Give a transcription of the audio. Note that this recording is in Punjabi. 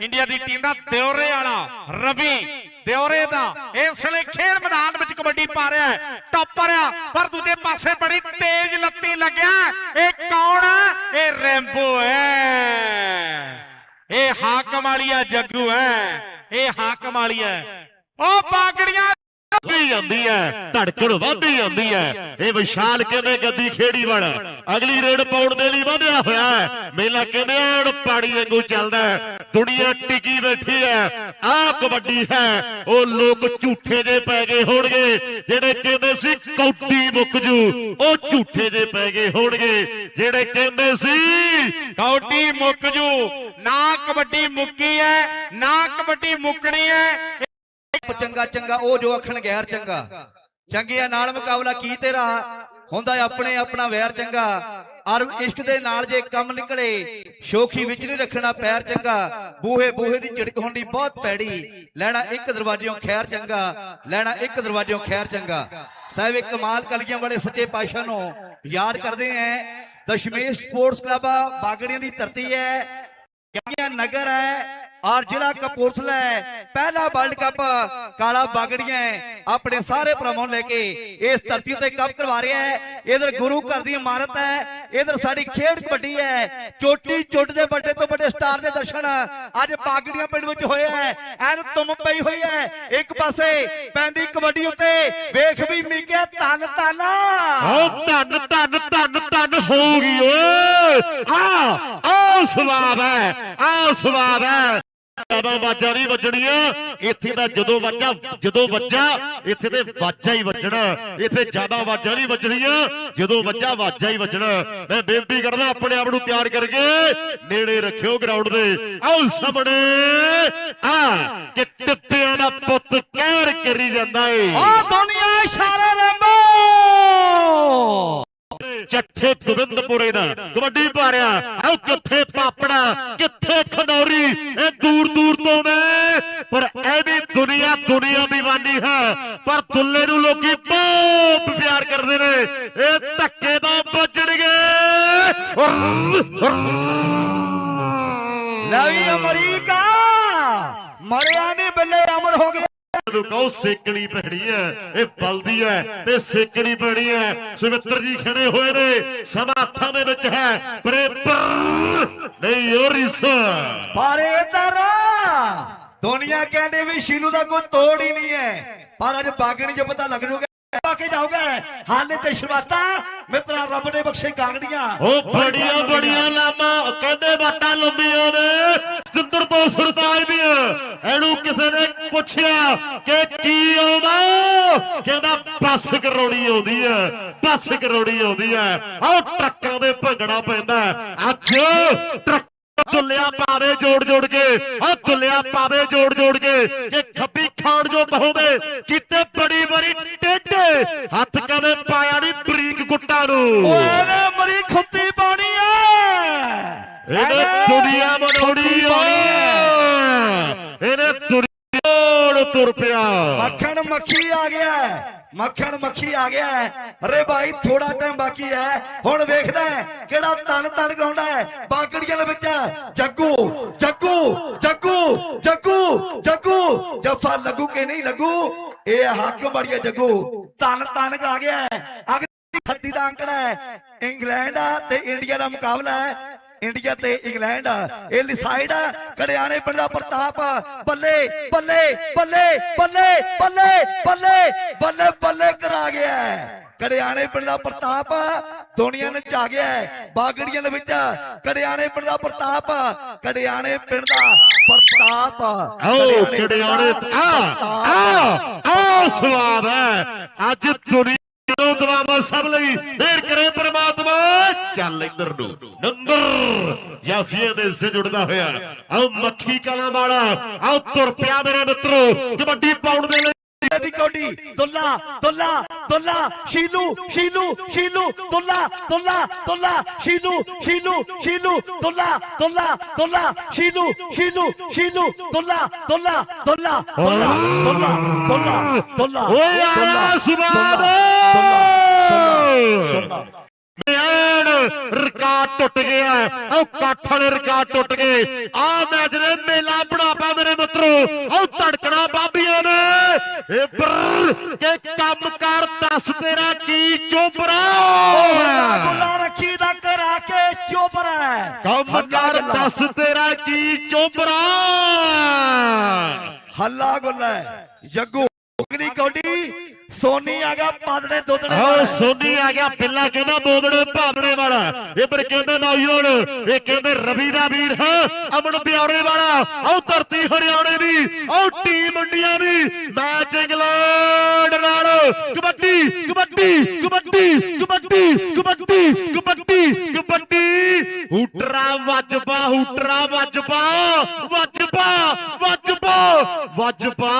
ਇੰਡੀਆ ਦੀ ਟੀਮ ਦਾ ਦਿਉਰੇ ਵਾਲਾ, ਰਵੀ ਦਿਉਰੇ ਦਾ। ਇਸ ਵੇਲੇ ਖੇਡ ਮੈਦਾਨ ਵਿੱਚ ਕਬੱਡੀ ਪਾ ਰਿਹਾ ਹੈ। ਟੱਪ ਰਿਹਾ, ਪਰ ਦੂਜੇ ਪਾਸੇ ਬੜੀ ਤੇਜ਼ ਲੱਤੀ ਲੱਗਿਆ। ਇਹ ਕੌਣ ਹੈ? ਇਹ ਰੈਂਬੋ ਹੈ। ਇਹ ਹਾਕਮ ਵਾਲੀਆ ਜੱਗੂ ਹੈ। ਇਹ ਹਾਕਮ ਵਾਲੀਆ ਉਹ ਪਾਗੜੀਆਂ ਵੱਧਦੀ ਜਾਂਦੀ ਹੈ ਧੜਕਣ ਵੱਧਦੀ ਜਾਂਦੀ ਹੈ ਇਹ ਵਿਸ਼ਾਲ ਕਹਿੰਦੇ ਗੱਦੀ ਖੇੜੀ ਵੜ ਅਗਲੀ ਰੇਡ ਪਾਉਣ ਦੇ ਲਈ ਵਧਿਆ ਹੋਇਆ ਹੈ ਮੇਲਾ ਕਹਿੰਦੇ ਐਨ ਪਾਣੀ ਵਾਂਗੂ ਚੱਲਦਾ ਦੁਨੀਆ ਟਿਕੀ ਬੈਠੀ ਹੈ ਆਹ ਕਬੱਡੀ ਹੈ। ਉਹ ਲੋਕ ਝੂਠੇ ਜੇ ਪੈ ਗਏ ਹੋਣਗੇ। ਜਿਹੜੇ ਕਹਿੰਦੇ ਸੀ ਕੌਡੀ ਮੁੱਕ ਜੂ, ਉਹ ਝੂਠੇ ਦੇ ਪੈ ਗਏ ਹੋਣਗੇ। ਜਿਹੜੇ ਕਹਿੰਦੇ ਸੀ ਕੌਡੀ ਮੁੱਕ ਜੂ, ਨਾ ਕਬੱਡੀ ਮੁੱਕੀ ਹੈ ਨਾ ਕਬੱਡੀ ਮੁੱਕਣੀ ਹੈ ਚੰਗਾ ਚੰਗਾ, ਉਹ ਜੋ ਅਖਣ ਗੈਰ ਚੰਗਾ। ਚੰਗਿਆਂ ਨਾਲ ਮੁਕਾਬਲਾ ਕੀ ਤੇਰਾ? ਹੁੰਦਾ ਆਪਣੇ ਆਪਣਾ ਵੈਰ ਚੰਗਾ। ਅਰ ਇਸ਼ਕ ਦੇ ਨਾਲ ਜੇ ਕੰਮ ਨਿਕਲੇ, ਸ਼ੋਖੀ ਵਿੱਚ ਨਹੀਂ ਰੱਖਣਾ ਪੈਰ ਚੰਗਾ। ਬੂਹੇ ਬੂਹੇ ਦੀ ਝਿੜਕ ਹੁੰਦੀ ਬਹੁਤ ਪੈੜੀ ਲੈਣਾ ਇੱਕ ਦਰਵਾਜ਼ਿਓਂ ਖੈਰ ਚੰਗਾ, ਲੈਣਾ ਇੱਕ ਦਰਵਾਜ਼ਿਓਂ ਖੈਰ ਚੰਗਾ। ਸਾਹਿਬ ਕਮਾਲ ਕਲੀਆਂ ਵਾਲੇ ਸੱਚੇ ਪਾਤਸ਼ਾਹ ਨੂੰ ਯਾਦ ਕਰਦੇ ਆਂ ਦਸ਼ਮੇਸ਼ ਸਪੋਰਟਸ ਕਲੱਬ ਬਾਗੜੀਆਂ ਦੀ ਧਰਤੀ ਹੈ ਨਗਰ ਹੈ ਔਰ ਜ਼ਿਲ੍ਹਾ ਕਪੂਰਥਲਾ ਪਹਿਲਾ ਵਰਲਡ ਕੱਪ ਕਾਲਾ ਬਾਗੜੀਆਂ ਆਪਣੇ ਸਾਰੇ ਭਰਾਵਾਂ ਨੂੰ ਲੈ ਕੇ ਇਸ ਧਰਤੀ ਉੱਤੇ ਕੱਪ ਕਰਵਾ ਰਿਹਾ ਹੈ। ਇਧਰ ਗੁਰੂ ਘਰ ਦੀ ਇਮਾਰਤ ਹੈ। ਇਧਰ ਸਾਡੀ ਖੇਡ ਕਬੱਡੀ ਹੈ। ਚੋਟੀ ਚੁੱਟ ਦੇ ਵੱਡੇ ਤੋਂ ਵੱਡੇ ਸਟਾਰ ਦੇ ਦਰਸ਼ਨ ਅੱਜ ਬਾਗੜੀਆਂ ਪਿੰਡ ਵਿੱਚ ਹੋਏ ਹੈ। ਐਨ ਤੁਮ ਪਈ ਹੋਈ ਹੈ। ਇੱਕ ਪਾਸੇ ਪੈਂਦੀ ਕਬੱਡੀ ਉੱਤੇ। ਵੇਖ ਵੀ ਮਿਗਿਆ ਤਨ ਤਨ ਓ ਧੰਨ ਧੰਨ ਧੰਨ ਧੰਨ ਹੋਊਗੀ ਓਏ। ਆ ਆ ਸਵਾਦ ਹੈ। ਆ ਸਵਾਦ ਹੈ। ਜਦੋਂ ਵਾਜਾਂ ਨਹੀਂ ਵੱਜਣੀਆਂ। ਇੱਥੇ ਦਾ ਜਦੋਂ ਵਾਜਾ, ਜਦੋਂ ਵੱਜਾ, ਇੱਥੇ ਤੇ ਵਾਜਾ ਹੀ ਵੱਜਣਾ। ਇੱਥੇ ਜ਼ਿਆਦਾ ਵਾਜਾਂ ਨਹੀਂ ਵੱਜਣੀਆਂ। ਜਦੋਂ ਵੱਜਾ, ਵਾਜਾ ਹੀ ਵੱਜਣਾ। ਮੈਂ ਬੇਨਤੀ ਕਰਦਾ, ਆਪਣੇ ਆਪ ਨੂੰ ਤਿਆਰ ਕਰਕੇ ਨੇੜੇ ਰੱਖਿਓ ਗਰਾਊਂਡ ਦੇ। ਆਓ ਸਾਹਮਣੇ, ਆ ਕਿ ਟਿੱਪਿਆਂ ਦਾ ਪੁੱਤ ਕਹਿਰ ਕਰੀ ਜਾਂਦਾ ਏ। ਓ ਦੁਨੀਆ ਇਸ਼ਾਰਾ ਰੰਬੋ ਚੱਠੇ ਗੋਬਿੰਦਪੁਰੇ ਦਾ। ਕਬੱਡੀ ਪਾ ਰਿਹਾ ਆਹ ਕਿੱਥੇ ਪਾਪੜਾ, ਕਿੱਥੇ ਖਨੌਰੀ ਇਹ ਦੂਰ ਦੂਰ ਤੋਂ ਨੇ। ਪਰ ਇਹਦੀ ਦੁਨੀਆ ਦੁਨੀਆ ਦੀਵਾਨੀ ਹੈ। ਪਰ ਦੁੱਲੇ ਨੂੰ ਲੋਕੀ ਬਹੁਤ ਪਿਆਰ ਕਰਦੇ ਨੇ। ਇਹ ਧੱਕੇ ਦਾ ਵੱਜਣਗੇ। ਲਵੀ ਅਮਰੀਕਾ। ਮਰਿਆ ਨਹੀਂ ਬੱਲੇ ਅਮਰ ਹੋ ਗਿਆ। ਨੂੰ ਕਹੋ, ਸੇਕਣੀ ਪੈਣੀ ਹੈ ਇਹ ਬਲਦੀ ਹੈ ਤੇ ਸੇਕਣੀ ਪੈਣੀ ਹੈ ਸੁਮਿੱਤਰ ਜੀ ਖੜੇ ਹੋਏ ਨੇ। ਸਮਾਂ ਹੱਥਾਂ ਦੇ ਵਿੱਚ ਹੈ। ਪਰੇ ਪਰ ਨਹੀਂ ਯੋਰਿਸ ਪਰ ਇਧਰ ਦੁਨੀਆ ਕਹਿੰਦੇ ਵੀ ਸ਼ੀਨੂ ਦਾ ਕੋਈ ਤੋੜ ਹੀ ਨਹੀਂ ਹੈ ਪਰ ਅੱਜ ਬਾਗਣੀ ਜੋ ਪਤਾ ਲੱਗ ਜੂਗਾ ਬਾਕੀ ਜਾਊਗਾ ਹਾਲੇ ਤੇ ਸ਼ੁਰੂਆਤਾਂ ਮਿੱਤਰਾ ਰੱਬ ਨੇ ਬਖਸ਼ੇ ਕਾਂਗੜੀਆਂ। ਉਹ ਬੜੀਆਂ ਬੜੀਆਂ ਲਾਮਾ ਕਹਿੰਦੇ ਬਾਤਾਂ ਲੰਬੀਆਂ ਨੇ। ਸਿੰਦਰ ਤੋਂ ਸਰਤਾਜ ਦੀਆਂ ਇਹਨੂੰ ਕਿਸੇ ਨੇ ਪੁੱਛਿਆ ਕਿ ਕੀ ਆਉਂਦਾ? ਕਹਿੰਦਾ ਬੱਸ ਕਰੋੜੀ ਆਉਂਦੀ ਹੈ ਬੱਸ ਕਰੋੜੀ ਆਉਂਦੀ ਹੈ ਆਹ ਟਰੱਕਾਂ ਦੇ ਭੰਗੜਾ ਪੈਂਦਾ। ਅੱਜ ਟਰੱਕ ਦੁੱਲਿਆ ਪਾਵੇ ਜੋੜ ਜੋੜ ਕੇ ਆ ਦੁੱਲਿਆ ਪਾਵੇ ਜੋੜ ਜੋੜ ਕੇ ਕਿ ਖੱਬੀ ਖਾਣ ਜੋ ਕਹੋਗੇ ਕਿਤੇ ਬੜੀ ਬੜੀ ਟੇਢੇ ਹੱਥ ਕਦੇ ਪਾਇਆ ਨਹੀਂ ਬਰੀਕ ਗੁੱਟਾਂ ਨੂੰ। ਓਏ ਮਰੀ ਖੁੱਤੀ ਪਾਉਣੀ ਐ ਇਹਨੇ ਦੁਨੀਆ ਬਣਾਉਣੀ ਆ। ਇਹਨੇ ਦੁਨੀਆ ਤੁਰ ਪਿਆ। ਮੱਖਣ ਮੱਖੀ ਆ ਗਿਆ। ਮੱਖਣ ਮੱਖੀ ਆ ਗਿਆ ਹੈ। ਅਰੇ ਭਾਈ ਥੋੜਾ ਟਾਈਮ ਬਾਕੀ ਹੈ। ਹੁਣ ਵੇਖਦਾ ਕਿਹੜਾ ਤਨ ਤਨ ਗਾਉਂਦਾ ਹੈ। ਬਾਗੜੀਆਂ ਦੇ ਵਿੱਚ ਜੱਗੂ ਜੱਗੂ ਜੱਗੂ ਜੱਗੂ ਜੱਗੂ। ਜੱਫਾ ਲੱਗੂ ਕਿ ਨਹੀਂ ਲੱਗੂ? ਇਹ ਹੱਕ ਬੜੀਆ ਜੱਗੂ। ਤਨ ਤਨ ਆ ਗਿਆ ਹੈ। ਅਗਲੀ ਖੱਤੀ ਦਾ ਅੰਕੜਾ ਹੈ। ਇੰਗਲੈਂਡ ਤੇ ਇੰਡੀਆ ਦਾ ਮੁਕਾਬਲਾ ਹੈ। ਇੰਡੀਆ ਤੇ ਇੰਗਲੈਂਡ ਇਹ ਲਿਸਾਈਡ ਕੜਿਆਣੇ ਪਿੰਡ ਦਾ ਪ੍ਰਤਾਪ ਬੱਲੇ ਬੱਲੇ ਬੱਲੇ ਬੱਲੇ ਬੱਲੇ ਬੱਲੇ ਬੱਲੇ ਬੱਲੇ ਕਰਾ ਗਿਆ। ਕੜਿਆਣੇ ਪਿੰਡ ਦਾ ਪ੍ਰਤਾਪ ਦੁਨੀਆ ਨੇ ਜਾ ਗਿਆ ਹੈ। ਬਾਗੜੀਆਂ ਦੇ ਵਿੱਚ ਕੜਿਆਣੇ ਪਿੰਡ ਦਾ ਪ੍ਰਤਾਪ ਕੜਿਆਣੇ ਪਿੰਡ ਦਾ ਪ੍ਰਤਾਪ ਆਓ ਕੜਿਆਣੇ ਆ ਆ। ਆ ਸਵਾਦ ਹੈ। ਅੱਜ ਦੁਨੀਆ ਨੂੰ ਦਵਾਵਾ ਸਭ ਲਈ। ਫੇਰ ਕਰੇ ਚੱਲ ਇੱਧਰ ਨੂੰ ਨੰਬਰ ਯਾਫੀਏ ਦੇ ਸੇ ਜੁੜਦਾ ਹੋਇਆ ਆਓ ਮੱਖੀ ਕਲਾਂ ਵਾਲਾ ਆਓ ਤੁਰ ਪਿਆ ਮੇਰੇ ਮਿੱਤਰੋ ਕਬੱਡੀ ਪਾਉਣ ਦੇ ਲਈ ਦੀ ਕੌਡੀ ਦੁੱਲਾ ਦੁੱਲਾ ਦੁੱਲਾ ਸ਼ੀਲੂ ਸ਼ੀਲੂ ਸ਼ੀਲੂ ਦੁੱਲਾ ਦੁੱਲਾ ਦੁੱਲਾ ਸ਼ੀਲੂ ਸ਼ੀਲੂ ਸ਼ੀਲੂ ਦੁੱਲਾ ਦੁੱਲਾ ਦੁੱਲਾ ਸ਼ੀਲੂ ਸ਼ੀਲੂ ਸ਼ੀਲੂ ਦੁੱਲਾ ਦੁੱਲਾ ਦੁੱਲਾ ਦੁੱਲਾ ਦੁੱਲਾ ਦੁੱਲਾ ਦੁੱਲਾ ਓਏ ਆਇਆ ਸੁਬਾਦ ਦੁੱਲਾ ਬਿਆਨ ਰਿਕਾਰਡ ਟੁੱਟ ਗਿਆ ਉਹ ਕੱਠ ਵਾਲੇ ਰਿਕਾਰਡ ਟੁੱਟ ਗਏ। ਆ ਮੈਚ ਨੇ ਮੇਲਾ ਬਣਾਪਾ ਮੇਰੇ ਮਿੱਤਰੋ ਉਹ ਧੜਕਣਾ ਬਾਬੀਆਂ ਨੇ। ਇਹ ਬਰ ਕੇ ਕੰਮ ਕਰ ਦੱਸ ਤੇਰਾ ਕੀ ਚੋਬਰਾ ਗੁੱਲਾ ਰੱਖੀ ਦਾ ਕਰਾ ਕੇ ਚੋਬਰਾ ਕੰਮ ਕਰ ਦੱਸ ਤੇਰਾ ਕੀ ਚੋਬਰਾ ਹੱਲਾ ਗੁੱਲਾ। ਜੱਗੂ ਅਗਨੀ ਕੌਡੀ? ਸੋਨੀ ਆ ਗਿਆ ਪਾਦੜੇ ਦੁੱਧੜੇ ਹਾਂ। ਸੋਨੀ ਆ ਗਿਆ ਪਿੱਲਾ ਕਹਿੰਦਾ ਬੋਦੜੇ ਭਾਵੜੇ ਵਾਲਾ। ਇਹ ਪਰ ਕਹਿੰਦੇ ਨੌਜਵਾਨ ਇਹ ਕਹਿੰਦੇ ਰਵੀ ਦਾ ਵੀਰ ਹੈ ਅਮਨ ਪਿਆਰੇ ਵਾਲਾ। ਆਹ ਧਰਤੀ ਹਰਿਆਣੇ ਦੀ ਆਹ ਟੀਮ ਇੰਡੀਆ ਦੀ। ਮੈਚ ਇੰਗਲੈਂਡ ਨਾਲ। ਕਬੱਡੀ ਕਬੱਡੀ ਕਬੱਡੀ ਕਬੱਡੀ ਕਬੱਡੀ ਕਬੱਡੀ ਕਬੱਡੀ ਹੂਟਰਾ ਵੱਜਪਾ ਹੂਟਰਾ ਵੱਜਪਾ ਵੱਜਪਾ ਵੱਜਪਾ ਵੱਜਪਾ